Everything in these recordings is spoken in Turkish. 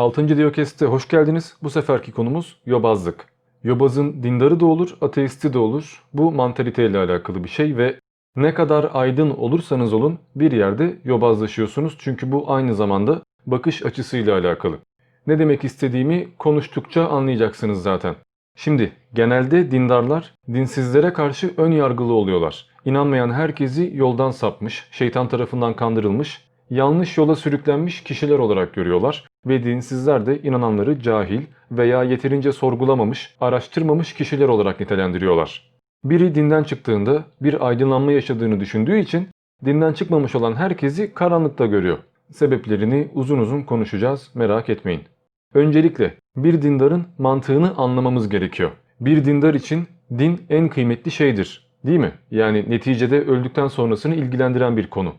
6. Diyokest'e hoş geldiniz. Bu seferki konumuz yobazlık. Yobazın dindarı da olur, ateisti de olur. Bu mantaliteyle alakalı bir şey ve ne kadar aydın olursanız olun bir yerde yobazlaşıyorsunuz. Çünkü bu aynı zamanda bakış açısıyla alakalı. Ne demek istediğimi konuştukça anlayacaksınız zaten. Şimdi genelde dindarlar dinsizlere karşı ön yargılı oluyorlar. İnanmayan herkesi yoldan sapmış, şeytan tarafından kandırılmış, yanlış yola sürüklenmiş kişiler olarak görüyorlar ve dinsizler de inananları cahil veya yeterince sorgulamamış, araştırmamış kişiler olarak nitelendiriyorlar. Biri dinden çıktığında bir aydınlanma yaşadığını düşündüğü için dinden çıkmamış olan herkesi karanlıkta görüyor. Sebeplerini uzun uzun konuşacağız merak etmeyin. Öncelikle bir dindarın mantığını anlamamız gerekiyor. Bir dindar için din en kıymetli şeydir. Değil mi? Yani neticede öldükten sonrasını ilgilendiren bir konu.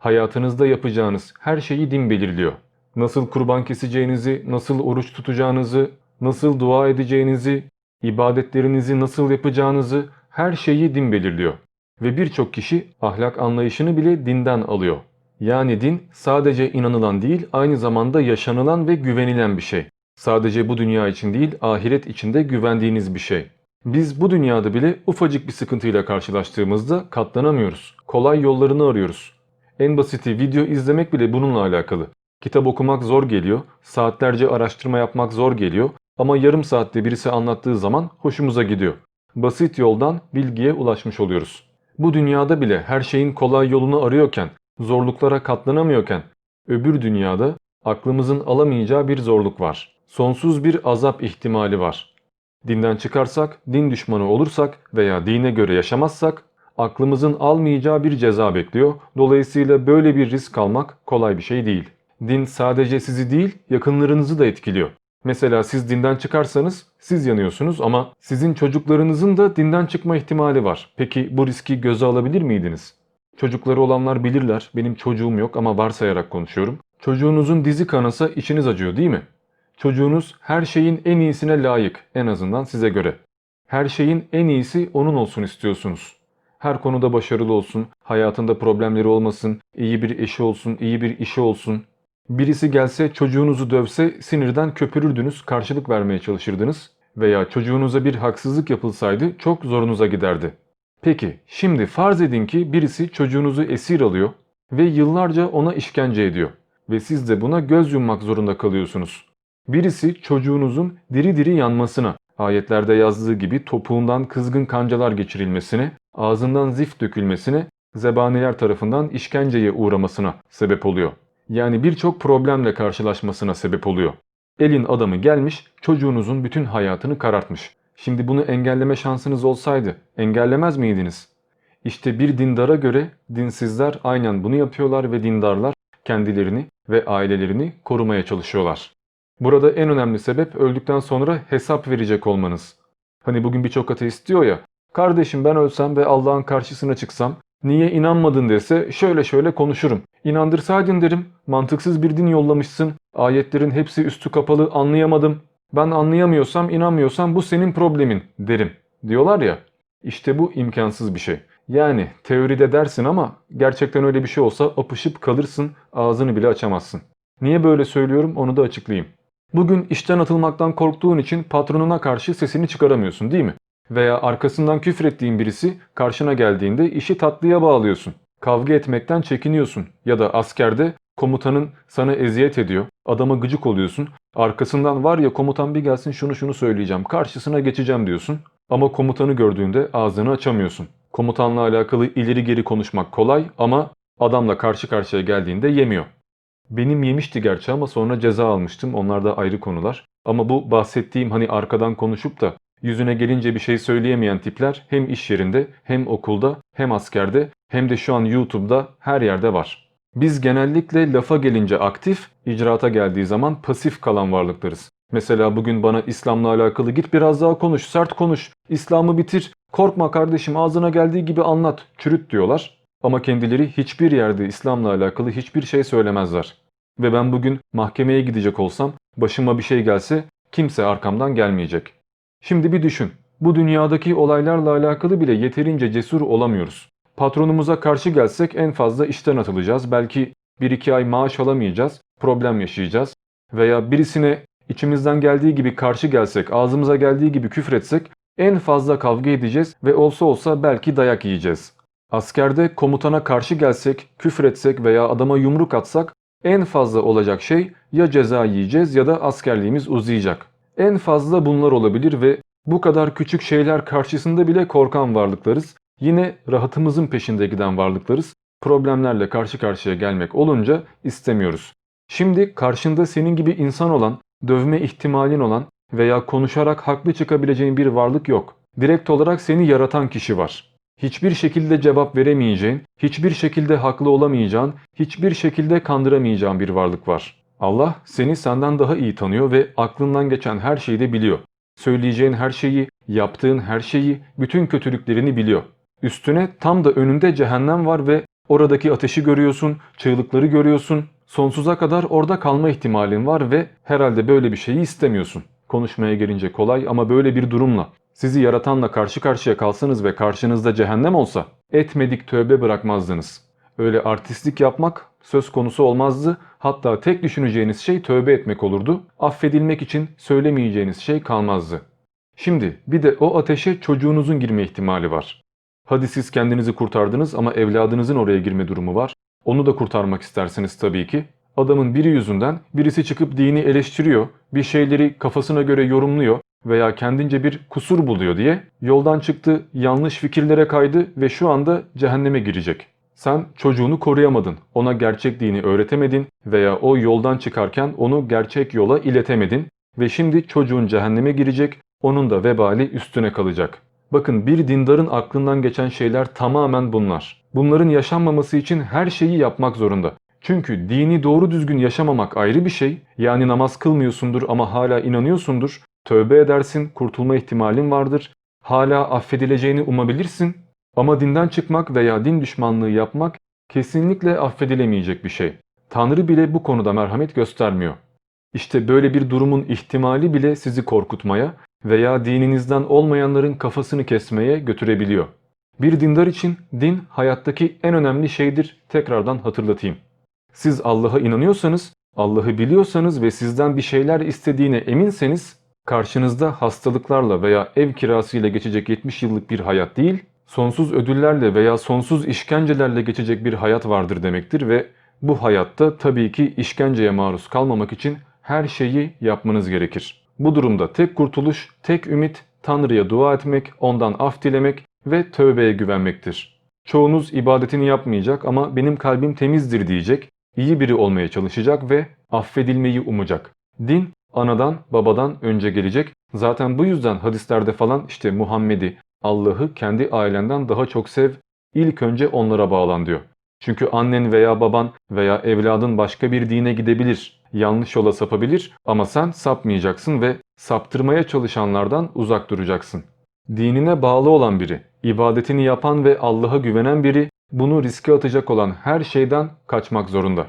Hayatınızda yapacağınız her şeyi din belirliyor. Nasıl kurban keseceğinizi, nasıl oruç tutacağınızı, nasıl dua edeceğinizi, ibadetlerinizi nasıl yapacağınızı her şeyi din belirliyor. Ve birçok kişi ahlak anlayışını bile dinden alıyor. Yani din sadece inanılan değil aynı zamanda yaşanılan ve güvenilen bir şey. Sadece bu dünya için değil ahiret için de güvendiğiniz bir şey. Biz bu dünyada bile ufacık bir sıkıntıyla karşılaştığımızda katlanamıyoruz. Kolay yollarını arıyoruz. En basiti video izlemek bile bununla alakalı. Kitap okumak zor geliyor, saatlerce araştırma yapmak zor geliyor ama yarım saatte birisi anlattığı zaman hoşumuza gidiyor. Basit yoldan bilgiye ulaşmış oluyoruz. Bu dünyada bile her şeyin kolay yolunu arıyorken, zorluklara katlanamıyorken, öbür dünyada aklımızın alamayacağı bir zorluk var. Sonsuz bir azap ihtimali var. Dinden çıkarsak, din düşmanı olursak veya dine göre yaşamazsak aklımızın almayacağı bir ceza bekliyor. Dolayısıyla böyle bir risk almak kolay bir şey değil. Din sadece sizi değil, yakınlarınızı da etkiliyor. Mesela siz dinden çıkarsanız siz yanıyorsunuz ama sizin çocuklarınızın da dinden çıkma ihtimali var. Peki bu riski göze alabilir miydiniz? Çocukları olanlar bilirler. Benim çocuğum yok ama varsayarak konuşuyorum. Çocuğunuzun dizi kanasa içiniz acıyor değil mi? Çocuğunuz her şeyin en iyisine layık en azından size göre. Her şeyin en iyisi onun olsun istiyorsunuz. Her konuda başarılı olsun, hayatında problemleri olmasın, iyi bir eşi olsun, iyi bir işi olsun. Birisi gelse çocuğunuzu dövse sinirden köpürürdünüz, karşılık vermeye çalışırdınız veya çocuğunuza bir haksızlık yapılsaydı çok zorunuza giderdi. Peki şimdi farz edin ki birisi çocuğunuzu esir alıyor ve yıllarca ona işkence ediyor ve siz de buna göz yummak zorunda kalıyorsunuz. Birisi çocuğunuzun diri diri yanmasına, ayetlerde yazdığı gibi topuğundan kızgın kancalar geçirilmesine, ağzından zift dökülmesine, zebaniler tarafından işkenceye uğramasına sebep oluyor. Yani birçok problemle karşılaşmasına sebep oluyor. Elin adamı gelmiş çocuğunuzun bütün hayatını karartmış. Şimdi bunu engelleme şansınız olsaydı engellemez miydiniz? İşte bir dindara göre dinsizler aynen bunu yapıyorlar ve dindarlar kendilerini ve ailelerini korumaya çalışıyorlar. Burada en önemli sebep öldükten sonra hesap verecek olmanız. Hani bugün birçok ateist diyor ya, kardeşim ben ölsem ve Allah'ın karşısına çıksam, niye inanmadın dese şöyle şöyle konuşurum. İnandırsaydın derim, mantıksız bir din yollamışsın, ayetlerin hepsi üstü kapalı anlayamadım. Ben anlayamıyorsam, inanmıyorsam bu senin problemin derim. Diyorlar ya, işte bu imkansız bir şey. Yani teoride dersin ama gerçekten öyle bir şey olsa apışıp kalırsın, ağzını bile açamazsın. Niye böyle söylüyorum onu da açıklayayım. Bugün işten atılmaktan korktuğun için patronuna karşı sesini çıkaramıyorsun değil mi? Veya arkasından küfür ettiğin birisi karşına geldiğinde işi tatlıya bağlıyorsun. Kavga etmekten çekiniyorsun. Ya da askerde komutanın sana eziyet ediyor. Adama gıcık oluyorsun. Arkasından var ya komutan bir gelsin şunu şunu söyleyeceğim. Karşısına geçeceğim diyorsun. Ama komutanı gördüğünde ağzını açamıyorsun. Komutanla alakalı ileri geri konuşmak kolay ama adamla karşı karşıya geldiğinde yemiyor. Benim yemişti gerçi ama sonra ceza almıştım. Onlar da ayrı konular. Ama bu bahsettiğim hani arkadan konuşup da yüzüne gelince bir şey söyleyemeyen tipler hem iş yerinde hem okulda hem askerde hem de şu an YouTube'da her yerde var. Biz genellikle lafa gelince aktif, icraata geldiği zaman pasif kalan varlıklarız. Mesela bugün bana İslam'la alakalı git biraz daha konuş, sert konuş, İslam'ı bitir, korkma kardeşim ağzına geldiği gibi anlat, çürüt diyorlar. Ama kendileri hiçbir yerde İslam'la alakalı hiçbir şey söylemezler. Ve ben bugün mahkemeye gidecek olsam başıma bir şey gelse kimse arkamdan gelmeyecek. Şimdi bir düşün. Bu dünyadaki olaylarla alakalı bile yeterince cesur olamıyoruz. Patronumuza karşı gelsek en fazla işten atılacağız. Belki 1-2 ay maaş alamayacağız, problem yaşayacağız. veya birisine içimizden geldiği gibi karşı gelsek, ağzımıza geldiği gibi küfretsek en fazla kavga edeceğiz ve olsa olsa belki dayak yiyeceğiz. Askerde komutana karşı gelsek, küfretsek veya adama yumruk atsak en fazla olacak şey ya ceza yiyeceğiz ya da askerliğimiz uzayacak. En fazla bunlar olabilir ve bu kadar küçük şeyler karşısında bile korkan varlıklarız. Yine rahatımızın peşinde giden varlıklarız. Problemlerle karşı karşıya gelmek olunca istemiyoruz. Şimdi karşında senin gibi insan olan, dövme ihtimalin olan veya konuşarak haklı çıkabileceğin bir varlık yok. Direkt olarak seni yaratan kişi var. Hiçbir şekilde cevap veremeyeceğin, hiçbir şekilde haklı olamayacağın, hiçbir şekilde kandıramayacağın bir varlık var. Allah seni senden daha iyi tanıyor ve aklından geçen her şeyi de biliyor. Söyleyeceğin her şeyi, yaptığın her şeyi, bütün kötülüklerini biliyor. Üstüne tam da önünde cehennem var ve oradaki ateşi görüyorsun, çığlıkları görüyorsun. Sonsuza kadar orada kalma ihtimalin var ve herhalde böyle bir şeyi istemiyorsun. Konuşmaya gelince kolay ama böyle bir durumla sizi yaratanla karşı karşıya kalsanız ve karşınızda cehennem olsa etmedik tövbe bırakmazdınız. Öyle artistlik yapmak söz konusu olmazdı. Hatta tek düşüneceğiniz şey tövbe etmek olurdu. Affedilmek için söylemeyeceğiniz şey kalmazdı. Şimdi bir de o ateşe çocuğunuzun girme ihtimali var. Hadi siz kendinizi kurtardınız ama evladınızın oraya girme durumu var. Onu da kurtarmak istersiniz tabii ki. Adamın biri yüzünden birisi çıkıp dini eleştiriyor, bir şeyleri kafasına göre yorumluyor veya kendince bir kusur buluyor diye yoldan çıktı, yanlış fikirlere kaydı ve şu anda cehenneme girecek. Sen çocuğunu koruyamadın, ona gerçek dini öğretemedin veya o yoldan çıkarken onu gerçek yola iletemedin ve şimdi çocuğun cehenneme girecek, onun da vebali üstüne kalacak. Bakın bir dindarın aklından geçen şeyler tamamen bunlar. Bunların yaşanmaması için her şeyi yapmak zorunda. Çünkü dini doğru düzgün yaşamamak ayrı bir şey. Yani namaz kılmıyorsundur ama hala inanıyorsundur. Tövbe edersin, kurtulma ihtimalin vardır. Hala affedileceğini umabilirsin. Ama dinden çıkmak veya din düşmanlığı yapmak kesinlikle affedilemeyecek bir şey. Tanrı bile bu konuda merhamet göstermiyor. İşte böyle bir durumun ihtimali bile sizi korkutmaya veya dininizden olmayanların kafasını kesmeye götürebiliyor. Bir dindar için din hayattaki en önemli şeydir tekrardan hatırlatayım. Siz Allah'a inanıyorsanız, Allah'ı biliyorsanız ve sizden bir şeyler istediğine eminseniz karşınızda hastalıklarla veya ev kirasıyla geçecek 70 yıllık bir hayat değil, sonsuz ödüllerle veya sonsuz işkencelerle geçecek bir hayat vardır demektir ve bu hayatta tabii ki işkenceye maruz kalmamak için her şeyi yapmanız gerekir. Bu durumda tek kurtuluş, tek ümit Tanrı'ya dua etmek, ondan af dilemek ve tövbeye güvenmektir. Çoğunuz ibadetini yapmayacak ama benim kalbim temizdir diyecek, iyi biri olmaya çalışacak ve affedilmeyi umacak. Din anadan babadan önce gelecek. Zaten bu yüzden hadislerde falan işte Muhammed'i, Allah'ı kendi ailenden daha çok sev, ilk önce onlara bağlan diyor. Çünkü annen veya baban veya evladın başka bir dine gidebilir, yanlış yola sapabilir ama sen sapmayacaksın ve saptırmaya çalışanlardan uzak duracaksın. Dinine bağlı olan biri, ibadetini yapan ve Allah'a güvenen biri bunu riske atacak olan her şeyden kaçmak zorunda.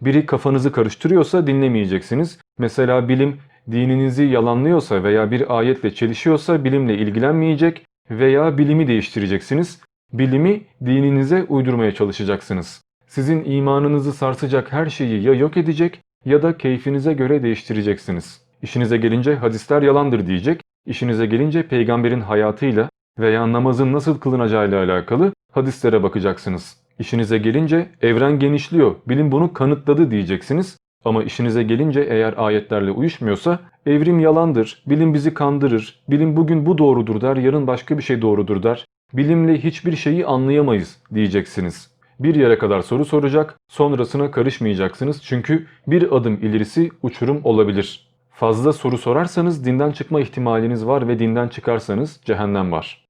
Biri kafanızı karıştırıyorsa dinlemeyeceksiniz. Mesela bilim dininizi yalanlıyorsa veya bir ayetle çelişiyorsa bilimle ilgilenmeyecek veya bilimi değiştireceksiniz. Bilimi dininize uydurmaya çalışacaksınız. Sizin imanınızı sarsacak her şeyi ya yok edecek ya da keyfinize göre değiştireceksiniz. İşinize gelince hadisler yalandır diyecek, işinize gelince peygamberin hayatıyla veya namazın nasıl kılınacağıyla alakalı hadislere bakacaksınız. İşinize gelince evren genişliyor, bilim bunu kanıtladı diyeceksiniz. Ama işinize gelince eğer ayetlerle uyuşmuyorsa evrim yalandır, bilim bizi kandırır, bilim bugün bu doğrudur der, yarın başka bir şey doğrudur der. Bilimle hiçbir şeyi anlayamayız diyeceksiniz. Bir yere kadar soru soracak, sonrasına karışmayacaksınız çünkü bir adım ilerisi uçurum olabilir. Fazla soru sorarsanız dinden çıkma ihtimaliniz var ve dinden çıkarsanız cehennem var.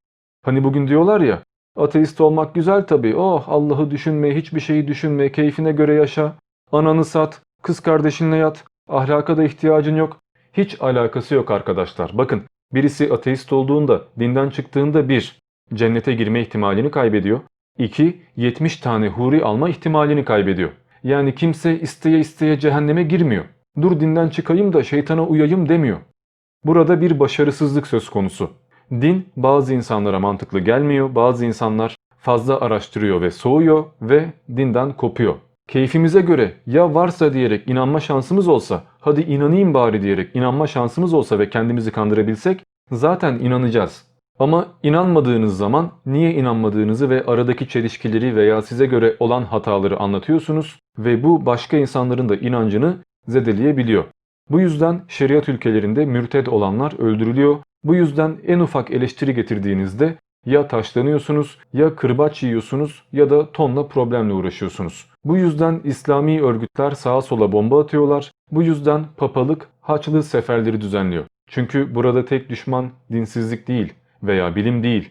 Hani bugün diyorlar ya, ateist olmak güzel tabii, oh Allah'ı düşünme, hiçbir şeyi düşünme, keyfine göre yaşa, ananı sat, kız kardeşinle yat, ahlaka da ihtiyacın yok. Hiç alakası yok arkadaşlar. Bakın birisi ateist olduğunda, dinden çıktığında bir, cennete girme ihtimalini kaybediyor. 2. 70 tane huri alma ihtimalini kaybediyor. Yani kimse isteye isteye cehenneme girmiyor. Dur dinden çıkayım da şeytana uyayım demiyor. Burada bir başarısızlık söz konusu. Din bazı insanlara mantıklı gelmiyor, bazı insanlar fazla araştırıyor ve soğuyor ve dinden kopuyor. Keyfimize göre ya varsa diyerek inanma şansımız olsa, hadi inanayım bari diyerek inanma şansımız olsa ve kendimizi kandırabilsek zaten inanacağız. Ama inanmadığınız zaman niye inanmadığınızı ve aradaki çelişkileri veya size göre olan hataları anlatıyorsunuz ve bu başka insanların da inancını zedeleyebiliyor. Bu yüzden şeriat ülkelerinde mürted olanlar öldürülüyor. Bu yüzden en ufak eleştiri getirdiğinizde ya taşlanıyorsunuz, ya kırbaç yiyorsunuz ya da tonla problemle uğraşıyorsunuz. Bu yüzden İslami örgütler sağa sola bomba atıyorlar. Bu yüzden papalık haçlı seferleri düzenliyor. Çünkü burada tek düşman dinsizlik değil veya bilim değil.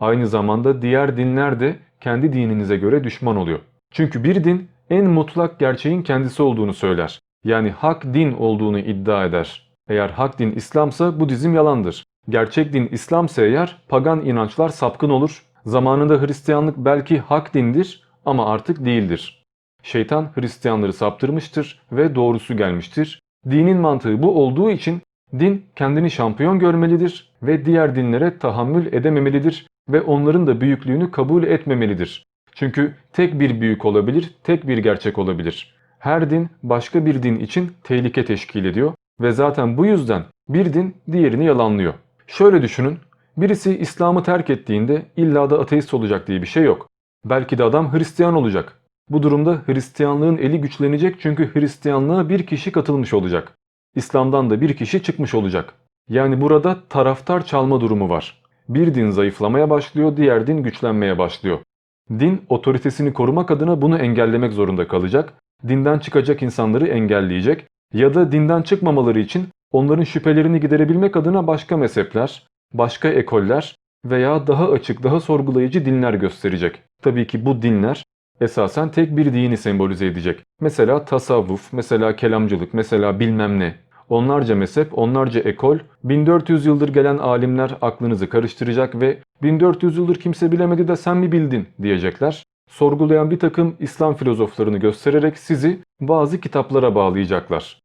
Aynı zamanda diğer dinler de kendi dininize göre düşman oluyor. Çünkü bir din en mutlak gerçeğin kendisi olduğunu söyler. Yani hak din olduğunu iddia eder. Eğer hak din İslamsa bu dizim yalandır. Gerçek din İslamsa eğer pagan inançlar sapkın olur. Zamanında Hristiyanlık belki hak dindir ama artık değildir. Şeytan Hristiyanları saptırmıştır ve doğrusu gelmiştir. Dinin mantığı bu olduğu için din kendini şampiyon görmelidir ve diğer dinlere tahammül edememelidir ve onların da büyüklüğünü kabul etmemelidir. Çünkü tek bir büyük olabilir, tek bir gerçek olabilir. Her din başka bir din için tehlike teşkil ediyor ve zaten bu yüzden bir din diğerini yalanlıyor. Şöyle düşünün, birisi İslam'ı terk ettiğinde illa da ateist olacak diye bir şey yok. Belki de adam Hristiyan olacak. Bu durumda Hristiyanlığın eli güçlenecek çünkü Hristiyanlığa bir kişi katılmış olacak. İslam'dan da bir kişi çıkmış olacak. Yani burada taraftar çalma durumu var. Bir din zayıflamaya başlıyor, diğer din güçlenmeye başlıyor. Din otoritesini korumak adına bunu engellemek zorunda kalacak. Dinden çıkacak insanları engelleyecek ya da dinden çıkmamaları için onların şüphelerini giderebilmek adına başka mezhepler, başka ekoller veya daha açık, daha sorgulayıcı dinler gösterecek. Tabii ki bu dinler esasen tek bir dini sembolize edecek. Mesela tasavvuf, mesela kelamcılık, mesela bilmem ne. Onlarca mezhep, onlarca ekol, 1400 yıldır gelen alimler aklınızı karıştıracak ve 1400 yıldır kimse bilemedi de sen mi bildin diyecekler. Sorgulayan bir takım İslam filozoflarını göstererek sizi bazı kitaplara bağlayacaklar.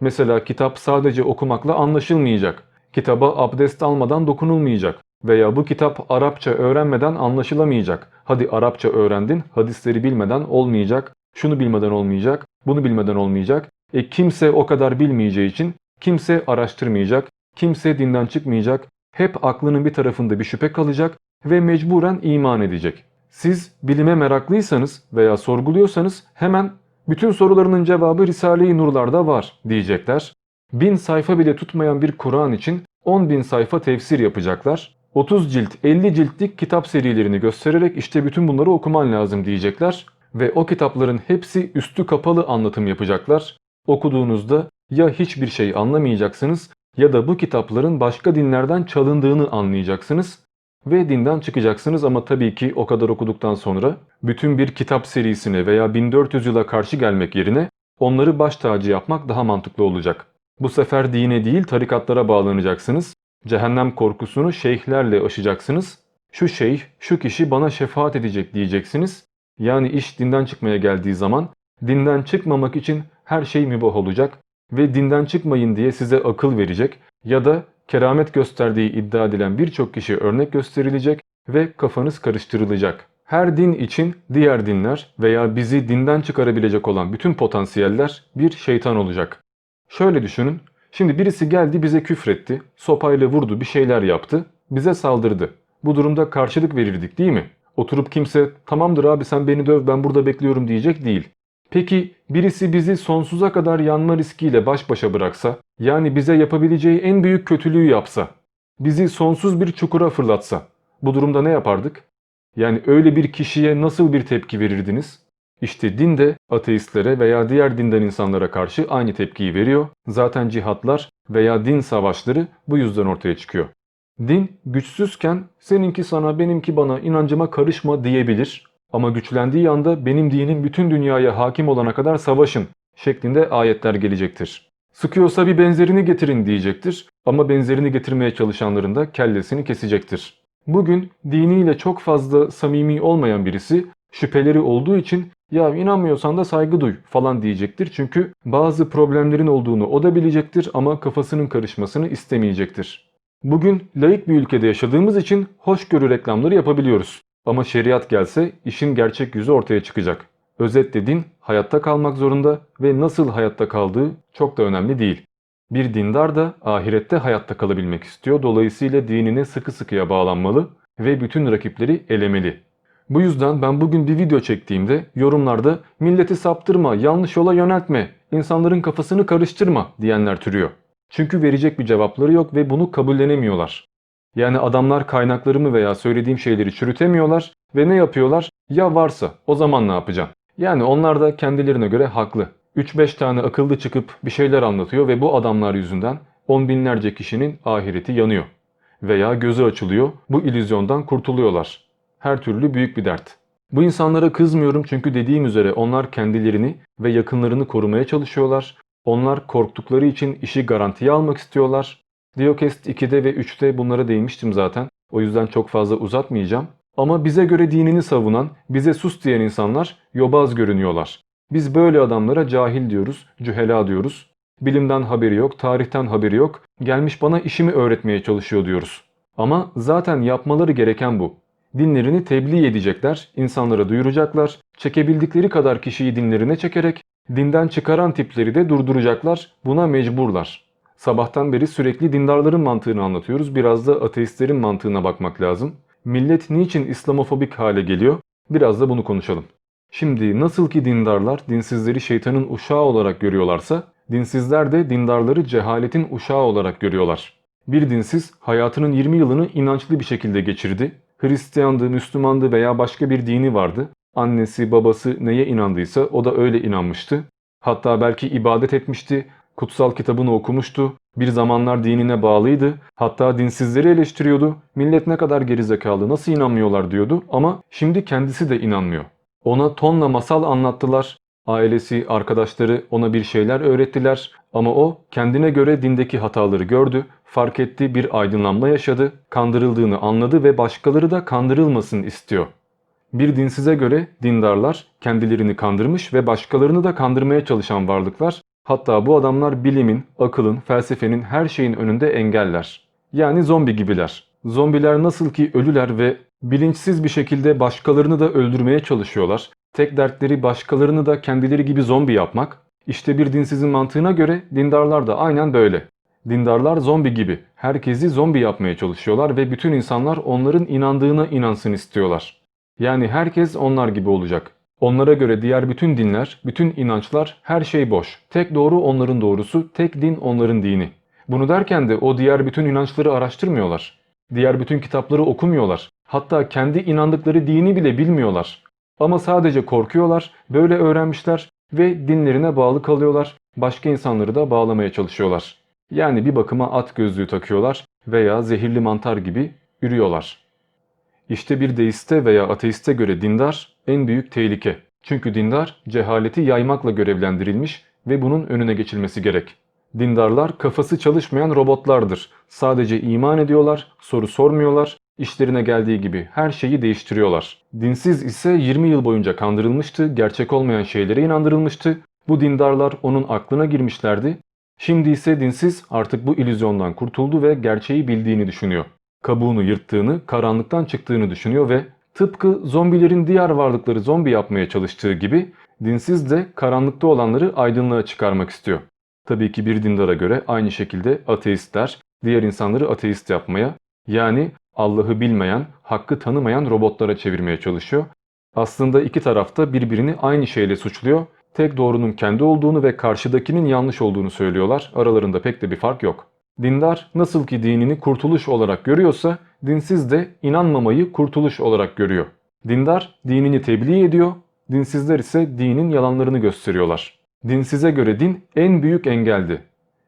Mesela kitap sadece okumakla anlaşılmayacak. Kitaba abdest almadan dokunulmayacak. Veya bu kitap Arapça öğrenmeden anlaşılamayacak. Hadi Arapça öğrendin, hadisleri bilmeden olmayacak, şunu bilmeden olmayacak, bunu bilmeden olmayacak. E kimse o kadar bilmeyeceği için kimse araştırmayacak, kimse dinden çıkmayacak, hep aklının bir tarafında bir şüphe kalacak ve mecburen iman edecek. Siz bilime meraklıysanız veya sorguluyorsanız hemen bütün sorularının cevabı Risale-i Nurlar'da var diyecekler. Bin sayfa bile tutmayan bir Kur'an için 10 bin sayfa tefsir yapacaklar. 30 cilt 50 ciltlik kitap serilerini göstererek işte bütün bunları okuman lazım diyecekler. Ve o kitapların hepsi üstü kapalı anlatım yapacaklar. Okuduğunuzda ya hiçbir şey anlamayacaksınız ya da bu kitapların başka dinlerden çalındığını anlayacaksınız ve dinden çıkacaksınız ama tabii ki o kadar okuduktan sonra bütün bir kitap serisine veya 1400 yıla karşı gelmek yerine onları baş tacı yapmak daha mantıklı olacak. Bu sefer dine değil tarikatlara bağlanacaksınız. Cehennem korkusunu şeyhlerle aşacaksınız. Şu şeyh, şu kişi bana şefaat edecek diyeceksiniz. Yani iş dinden çıkmaya geldiği zaman dinden çıkmamak için her şey mübah olacak ve dinden çıkmayın diye size akıl verecek ya da keramet gösterdiği iddia edilen birçok kişi örnek gösterilecek ve kafanız karıştırılacak. Her din için diğer dinler veya bizi dinden çıkarabilecek olan bütün potansiyeller bir şeytan olacak. Şöyle düşünün, şimdi birisi geldi bize küfretti, sopayla vurdu bir şeyler yaptı, bize saldırdı. Bu durumda karşılık verirdik değil mi? Oturup kimse tamamdır abi sen beni döv ben burada bekliyorum diyecek değil. Peki birisi bizi sonsuza kadar yanma riskiyle baş başa bıraksa, yani bize yapabileceği en büyük kötülüğü yapsa, bizi sonsuz bir çukura fırlatsa, bu durumda ne yapardık? Yani öyle bir kişiye nasıl bir tepki verirdiniz? İşte din de ateistlere veya diğer dinden insanlara karşı aynı tepkiyi veriyor. Zaten cihatlar veya din savaşları bu yüzden ortaya çıkıyor. Din güçsüzken seninki sana benimki bana inancıma karışma diyebilir. Ama güçlendiği anda benim dinim bütün dünyaya hakim olana kadar savaşın şeklinde ayetler gelecektir. Sıkıyorsa bir benzerini getirin diyecektir ama benzerini getirmeye çalışanların da kellesini kesecektir. Bugün diniyle çok fazla samimi olmayan birisi şüpheleri olduğu için ya inanmıyorsan da saygı duy falan diyecektir. Çünkü bazı problemlerin olduğunu o da bilecektir ama kafasının karışmasını istemeyecektir. Bugün laik bir ülkede yaşadığımız için hoşgörü reklamları yapabiliyoruz. Ama şeriat gelse işin gerçek yüzü ortaya çıkacak. Özetle din hayatta kalmak zorunda ve nasıl hayatta kaldığı çok da önemli değil. Bir dindar da ahirette hayatta kalabilmek istiyor. Dolayısıyla dinine sıkı sıkıya bağlanmalı ve bütün rakipleri elemeli. Bu yüzden ben bugün bir video çektiğimde yorumlarda milleti saptırma, yanlış yola yöneltme, insanların kafasını karıştırma diyenler türüyor. Çünkü verecek bir cevapları yok ve bunu kabullenemiyorlar. Yani adamlar kaynaklarımı veya söylediğim şeyleri çürütemiyorlar ve ne yapıyorlar? Ya varsa o zaman ne yapacağım? Yani onlar da kendilerine göre haklı. 3-5 tane akıllı çıkıp bir şeyler anlatıyor ve bu adamlar yüzünden on binlerce kişinin ahireti yanıyor. Veya gözü açılıyor, bu illüzyondan kurtuluyorlar. Her türlü büyük bir dert. Bu insanlara kızmıyorum çünkü dediğim üzere onlar kendilerini ve yakınlarını korumaya çalışıyorlar. Onlar korktukları için işi garantiye almak istiyorlar. Diokest 2'de ve 3'te bunlara değinmiştim zaten. O yüzden çok fazla uzatmayacağım. Ama bize göre dinini savunan, bize sus diyen insanlar yobaz görünüyorlar. Biz böyle adamlara cahil diyoruz, cühela diyoruz. Bilimden haberi yok, tarihten haberi yok. Gelmiş bana işimi öğretmeye çalışıyor diyoruz. Ama zaten yapmaları gereken bu. Dinlerini tebliğ edecekler, insanlara duyuracaklar, çekebildikleri kadar kişiyi dinlerine çekerek dinden çıkaran tipleri de durduracaklar, buna mecburlar. Sabahtan beri sürekli dindarların mantığını anlatıyoruz, biraz da ateistlerin mantığına bakmak lazım. Millet niçin İslamofobik hale geliyor? Biraz da bunu konuşalım. Şimdi nasıl ki dindarlar dinsizleri şeytanın uşağı olarak görüyorlarsa, dinsizler de dindarları cehaletin uşağı olarak görüyorlar. Bir dinsiz hayatının 20 yılını inançlı bir şekilde geçirdi. Hristiyandı, Müslümandı veya başka bir dini vardı. Annesi, babası neye inandıysa o da öyle inanmıştı. Hatta belki ibadet etmişti, kutsal kitabını okumuştu, bir zamanlar dinine bağlıydı. Hatta dinsizleri eleştiriyordu. Millet ne kadar gerizekalı, nasıl inanmıyorlar diyordu ama şimdi kendisi de inanmıyor. Ona tonla masal anlattılar. Ailesi, arkadaşları ona bir şeyler öğrettiler ama o kendine göre dindeki hataları gördü, fark etti, bir aydınlanma yaşadı, kandırıldığını anladı ve başkaları da kandırılmasın istiyor. Bir dinsize göre dindarlar kendilerini kandırmış ve başkalarını da kandırmaya çalışan varlıklar. Hatta bu adamlar bilimin, akılın, felsefenin her şeyin önünde engeller. Yani zombi gibiler. Zombiler nasıl ki ölüler ve bilinçsiz bir şekilde başkalarını da öldürmeye çalışıyorlar. Tek dertleri başkalarını da kendileri gibi zombi yapmak. İşte bir dinsizin mantığına göre dindarlar da aynen böyle. Dindarlar zombi gibi. Herkesi zombi yapmaya çalışıyorlar ve bütün insanlar onların inandığına inansın istiyorlar. Yani herkes onlar gibi olacak. Onlara göre diğer bütün dinler, bütün inançlar her şey boş. Tek doğru onların doğrusu, tek din onların dini. Bunu derken de o diğer bütün inançları araştırmıyorlar. Diğer bütün kitapları okumuyorlar. Hatta kendi inandıkları dini bile bilmiyorlar. Ama sadece korkuyorlar, böyle öğrenmişler ve dinlerine bağlı kalıyorlar. Başka insanları da bağlamaya çalışıyorlar. Yani bir bakıma at gözlüğü takıyorlar veya zehirli mantar gibi ürüyorlar. İşte bir deiste veya ateiste göre dindar en büyük tehlike. Çünkü dindar cehaleti yaymakla görevlendirilmiş ve bunun önüne geçilmesi gerek. Dindarlar kafası çalışmayan robotlardır. Sadece iman ediyorlar, soru sormuyorlar, işlerine geldiği gibi her şeyi değiştiriyorlar. Dinsiz ise 20 yıl boyunca kandırılmıştı, gerçek olmayan şeylere inandırılmıştı. Bu dindarlar onun aklına girmişlerdi. Şimdi ise dinsiz artık bu illüzyondan kurtuldu ve gerçeği bildiğini düşünüyor. Kabuğunu yırttığını, karanlıktan çıktığını düşünüyor ve tıpkı zombilerin diğer varlıkları zombi yapmaya çalıştığı gibi dinsiz de karanlıkta olanları aydınlığa çıkarmak istiyor. Tabii ki bir dindara göre aynı şekilde ateistler diğer insanları ateist yapmaya yani Allah'ı bilmeyen, hakkı tanımayan robotlara çevirmeye çalışıyor. Aslında iki tarafta birbirini aynı şeyle suçluyor. Tek doğrunun kendi olduğunu ve karşıdakinin yanlış olduğunu söylüyorlar. Aralarında pek de bir fark yok. Dindar nasıl ki dinini kurtuluş olarak görüyorsa dinsiz de inanmamayı kurtuluş olarak görüyor. Dindar dinini tebliğ ediyor, dinsizler ise dinin yalanlarını gösteriyorlar. Dinsize göre din en büyük engeldi.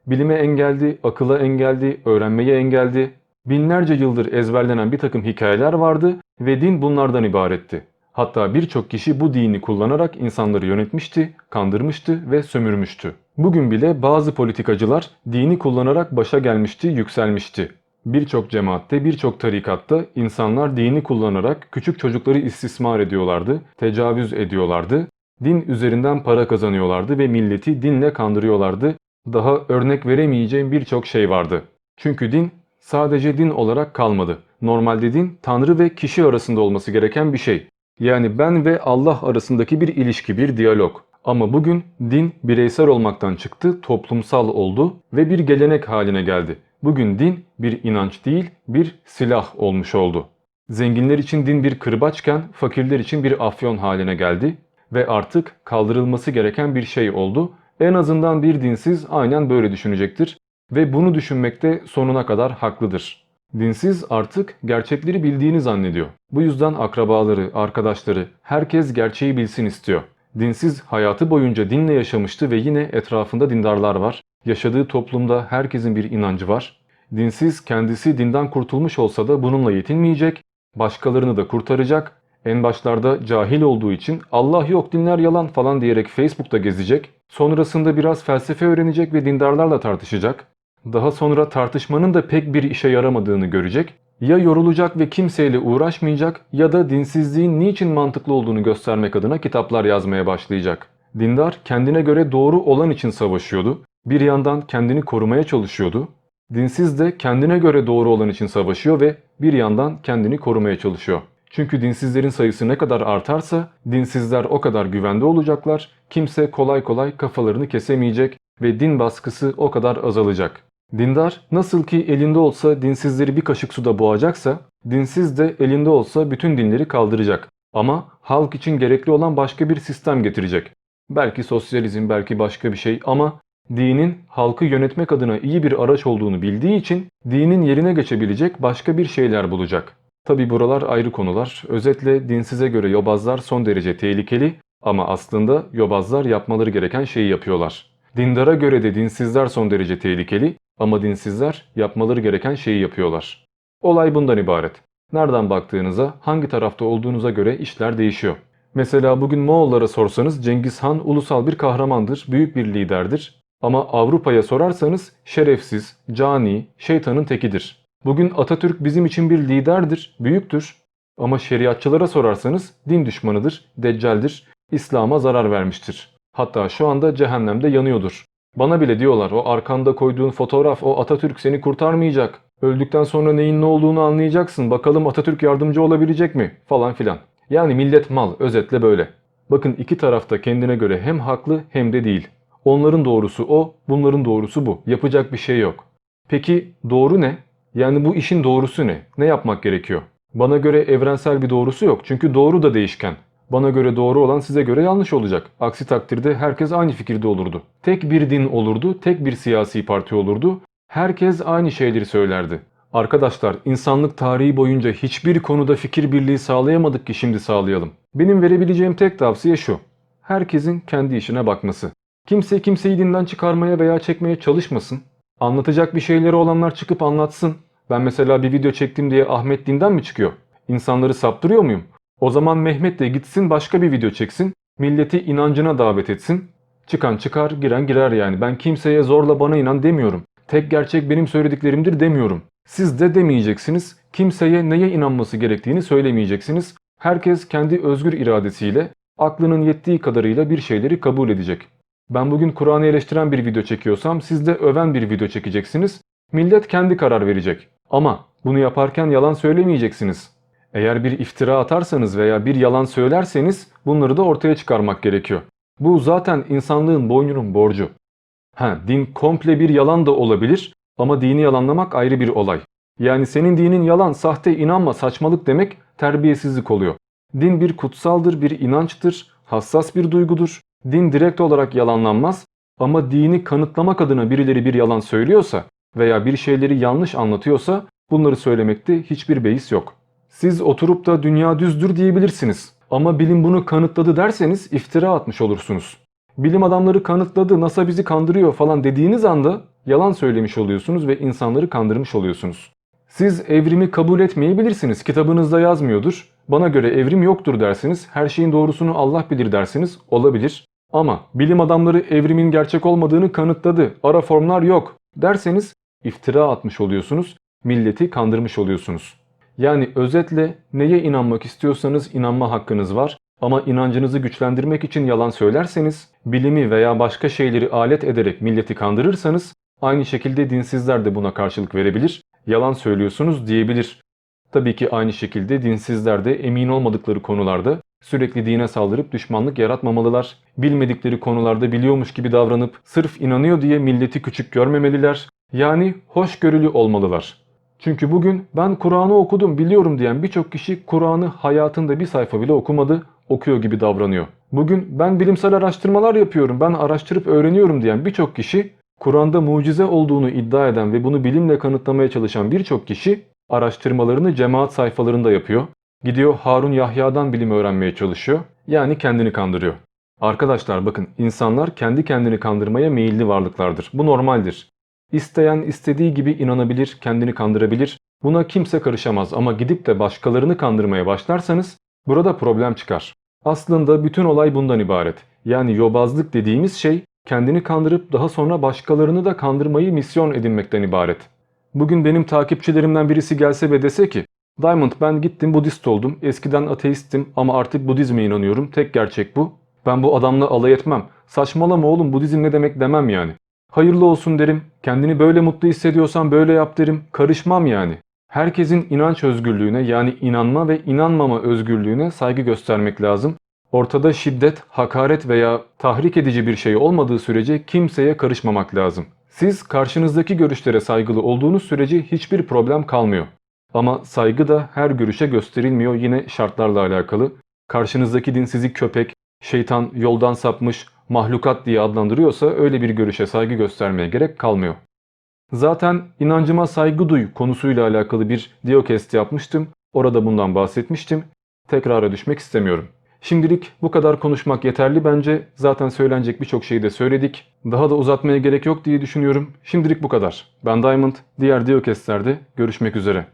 Bilime engeldi, akıla engeldi, öğrenmeye engeldi. Binlerce yıldır ezberlenen bir takım hikayeler vardı ve din bunlardan ibaretti. Hatta birçok kişi bu dini kullanarak insanları yönetmişti, kandırmıştı ve sömürmüştü. Bugün bile bazı politikacılar dini kullanarak başa gelmişti, yükselmişti. Birçok cemaatte, birçok tarikatta insanlar dini kullanarak küçük çocukları istismar ediyorlardı, tecavüz ediyorlardı, din üzerinden para kazanıyorlardı ve milleti dinle kandırıyorlardı. Daha örnek veremeyeceğim birçok şey vardı. Çünkü din sadece din olarak kalmadı. Normalde din Tanrı ve kişi arasında olması gereken bir şey. Yani ben ve Allah arasındaki bir ilişki, bir diyalog. Ama bugün din bireysel olmaktan çıktı, toplumsal oldu ve bir gelenek haline geldi. Bugün din bir inanç değil, bir silah olmuş oldu. Zenginler için din bir kırbaçken fakirler için bir afyon haline geldi ve artık kaldırılması gereken bir şey oldu. En azından bir dinsiz aynen böyle düşünecektir ve bunu düşünmekte sonuna kadar haklıdır. Dinsiz artık gerçekleri bildiğini zannediyor. Bu yüzden akrabaları, arkadaşları, herkes gerçeği bilsin istiyor. Dinsiz hayatı boyunca dinle yaşamıştı ve yine etrafında dindarlar var. Yaşadığı toplumda herkesin bir inancı var. Dinsiz kendisi dinden kurtulmuş olsa da bununla yetinmeyecek, başkalarını da kurtaracak. En başlarda cahil olduğu için Allah yok dinler yalan falan diyerek Facebook'ta gezecek. Sonrasında biraz felsefe öğrenecek ve dindarlarla tartışacak. Daha sonra tartışmanın da pek bir işe yaramadığını görecek. Ya yorulacak ve kimseyle uğraşmayacak ya da dinsizliğin niçin mantıklı olduğunu göstermek adına kitaplar yazmaya başlayacak. Dindar kendine göre doğru olan için savaşıyordu. Bir yandan kendini korumaya çalışıyordu. Dinsiz de kendine göre doğru olan için savaşıyor ve bir yandan kendini korumaya çalışıyor. Çünkü dinsizlerin sayısı ne kadar artarsa dinsizler o kadar güvende olacaklar. Kimse kolay kolay kafalarını kesemeyecek ve din baskısı o kadar azalacak. Dindar nasıl ki elinde olsa dinsizleri bir kaşık suda boğacaksa, dinsiz de elinde olsa bütün dinleri kaldıracak. Ama halk için gerekli olan başka bir sistem getirecek. Belki sosyalizm, belki başka bir şey ama dinin halkı yönetmek adına iyi bir araç olduğunu bildiği için dinin yerine geçebilecek başka bir şeyler bulacak. Tabi buralar ayrı konular. Özetle dinsize göre yobazlar son derece tehlikeli ama aslında yobazlar yapmaları gereken şeyi yapıyorlar. Dindara göre de dinsizler son derece tehlikeli ama dinsizler yapmaları gereken şeyi yapıyorlar. Olay bundan ibaret. Nereden baktığınıza, hangi tarafta olduğunuza göre işler değişiyor. Mesela bugün Moğollara sorsanız Cengiz Han ulusal bir kahramandır, büyük bir liderdir. Ama Avrupa'ya sorarsanız şerefsiz, cani, şeytanın tekidir. Bugün Atatürk bizim için bir liderdir, büyüktür. Ama şeriatçılara sorarsanız din düşmanıdır, deccaldir, İslam'a zarar vermiştir. Hatta şu anda cehennemde yanıyordur. Bana bile diyorlar o arkanda koyduğun fotoğraf o Atatürk seni kurtarmayacak. Öldükten sonra neyin ne olduğunu anlayacaksın. Bakalım Atatürk yardımcı olabilecek mi? Falan filan. Yani millet mal özetle böyle. Bakın iki tarafta kendine göre hem haklı hem de değil. Onların doğrusu o, bunların doğrusu bu. Yapacak bir şey yok. Peki doğru ne? Yani bu işin doğrusu ne? Ne yapmak gerekiyor? Bana göre evrensel bir doğrusu yok. Çünkü doğru da değişken. Bana göre doğru olan size göre yanlış olacak. Aksi takdirde herkes aynı fikirde olurdu. Tek bir din olurdu, tek bir siyasi parti olurdu. Herkes aynı şeyleri söylerdi. Arkadaşlar insanlık tarihi boyunca hiçbir konuda fikir birliği sağlayamadık ki şimdi sağlayalım. Benim verebileceğim tek tavsiye şu. Herkesin kendi işine bakması. Kimse kimseyi dinden çıkarmaya veya çekmeye çalışmasın. Anlatacak bir şeyleri olanlar çıkıp anlatsın. Ben mesela bir video çektim diye Ahmet dinden mi çıkıyor? İnsanları saptırıyor muyum? O zaman Mehmet de gitsin başka bir video çeksin. Milleti inancına davet etsin. Çıkan çıkar, giren girer yani. Ben kimseye zorla bana inan demiyorum. Tek gerçek benim söylediklerimdir demiyorum. Siz de demeyeceksiniz. Kimseye neye inanması gerektiğini söylemeyeceksiniz. Herkes kendi özgür iradesiyle, aklının yettiği kadarıyla bir şeyleri kabul edecek. Ben bugün Kur'an'ı eleştiren bir video çekiyorsam siz de öven bir video çekeceksiniz. Millet kendi karar verecek. Ama bunu yaparken yalan söylemeyeceksiniz. Eğer bir iftira atarsanız veya bir yalan söylerseniz bunları da ortaya çıkarmak gerekiyor. Bu zaten insanlığın boynunun borcu. Ha, din komple bir yalan da olabilir ama dini yalanlamak ayrı bir olay. Yani senin dinin yalan, sahte, inanma, saçmalık demek terbiyesizlik oluyor. Din bir kutsaldır, bir inançtır, hassas bir duygudur. Din direkt olarak yalanlanmaz ama dini kanıtlamak adına birileri bir yalan söylüyorsa veya bir şeyleri yanlış anlatıyorsa bunları söylemekte hiçbir beis yok. Siz oturup da dünya düzdür diyebilirsiniz. Ama bilim bunu kanıtladı derseniz iftira atmış olursunuz. Bilim adamları kanıtladı, NASA bizi kandırıyor falan dediğiniz anda yalan söylemiş oluyorsunuz ve insanları kandırmış oluyorsunuz. Siz evrimi kabul etmeyebilirsiniz. Kitabınızda yazmıyordur. Bana göre evrim yoktur dersiniz. Her şeyin doğrusunu Allah bilir dersiniz. Olabilir. Ama bilim adamları evrimin gerçek olmadığını kanıtladı. Ara formlar yok derseniz iftira atmış oluyorsunuz. Milleti kandırmış oluyorsunuz. Yani özetle neye inanmak istiyorsanız inanma hakkınız var. Ama inancınızı güçlendirmek için yalan söylerseniz, bilimi veya başka şeyleri alet ederek milleti kandırırsanız, aynı şekilde dinsizler de buna karşılık verebilir, yalan söylüyorsunuz diyebilir. Tabii ki aynı şekilde dinsizler de emin olmadıkları konularda Sürekli dine saldırıp düşmanlık yaratmamalılar. Bilmedikleri konularda biliyormuş gibi davranıp sırf inanıyor diye milleti küçük görmemeliler. Yani hoşgörülü olmalılar. Çünkü bugün ben Kur'an'ı okudum biliyorum diyen birçok kişi Kur'an'ı hayatında bir sayfa bile okumadı, okuyor gibi davranıyor. Bugün ben bilimsel araştırmalar yapıyorum, ben araştırıp öğreniyorum diyen birçok kişi Kur'an'da mucize olduğunu iddia eden ve bunu bilimle kanıtlamaya çalışan birçok kişi araştırmalarını cemaat sayfalarında yapıyor. Gidiyor Harun Yahya'dan bilim öğrenmeye çalışıyor. Yani kendini kandırıyor. Arkadaşlar bakın insanlar kendi kendini kandırmaya meyilli varlıklardır. Bu normaldir. İsteyen istediği gibi inanabilir, kendini kandırabilir. Buna kimse karışamaz ama gidip de başkalarını kandırmaya başlarsanız burada problem çıkar. Aslında bütün olay bundan ibaret. Yani yobazlık dediğimiz şey kendini kandırıp daha sonra başkalarını da kandırmayı misyon edinmekten ibaret. Bugün benim takipçilerimden birisi gelse ve dese ki Diamond ben gittim Budist oldum. Eskiden ateisttim ama artık Budizme inanıyorum. Tek gerçek bu. Ben bu adamla alay etmem. Saçmalama oğlum Budizm ne demek demem yani. Hayırlı olsun derim. Kendini böyle mutlu hissediyorsan böyle yap derim. Karışmam yani. Herkesin inanç özgürlüğüne yani inanma ve inanmama özgürlüğüne saygı göstermek lazım. Ortada şiddet, hakaret veya tahrik edici bir şey olmadığı sürece kimseye karışmamak lazım. Siz karşınızdaki görüşlere saygılı olduğunuz sürece hiçbir problem kalmıyor. Ama saygı da her görüşe gösterilmiyor yine şartlarla alakalı. Karşınızdaki din sizi köpek, şeytan, yoldan sapmış, mahlukat diye adlandırıyorsa öyle bir görüşe saygı göstermeye gerek kalmıyor. Zaten inancıma saygı duy konusuyla alakalı bir diokest yapmıştım. Orada bundan bahsetmiştim. Tekrara düşmek istemiyorum. Şimdilik bu kadar konuşmak yeterli bence. Zaten söylenecek birçok şeyi de söyledik. Daha da uzatmaya gerek yok diye düşünüyorum. Şimdilik bu kadar. Ben Diamond. Diğer diokestlerde görüşmek üzere.